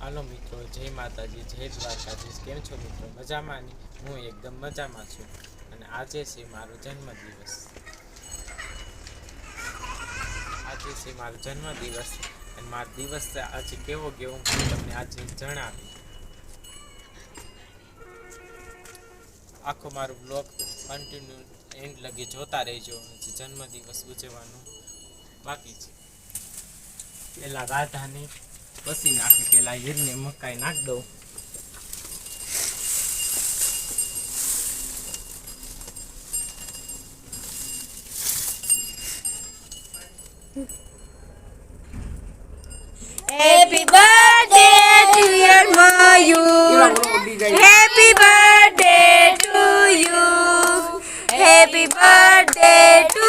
હાલો મિત્રો, જય માતાજી, જય દ્વારકાજી કેમ છો મિત્રો? મજામાં હું એકદમ મજામાં છું. અને આજે છે મારો જન્મદિવસ. આજે છે મારો જન્મદિવસ. અને મારો દિવસ આજે કેવો ગયો હું તમને આજે જણાવી આખો મારો બ્લોગ કન્ટિન્યુ એન્ડ લગી જોતા રહેજો. હજી જન્મદિવસ ઉજવવાનું બાકી છે. પેલા રાધાને પછી નાખી પેલા હીરને મકાઈ નાખ દઉં Happy birthday to your Mayur. Happy birthday to you. Happy birthday to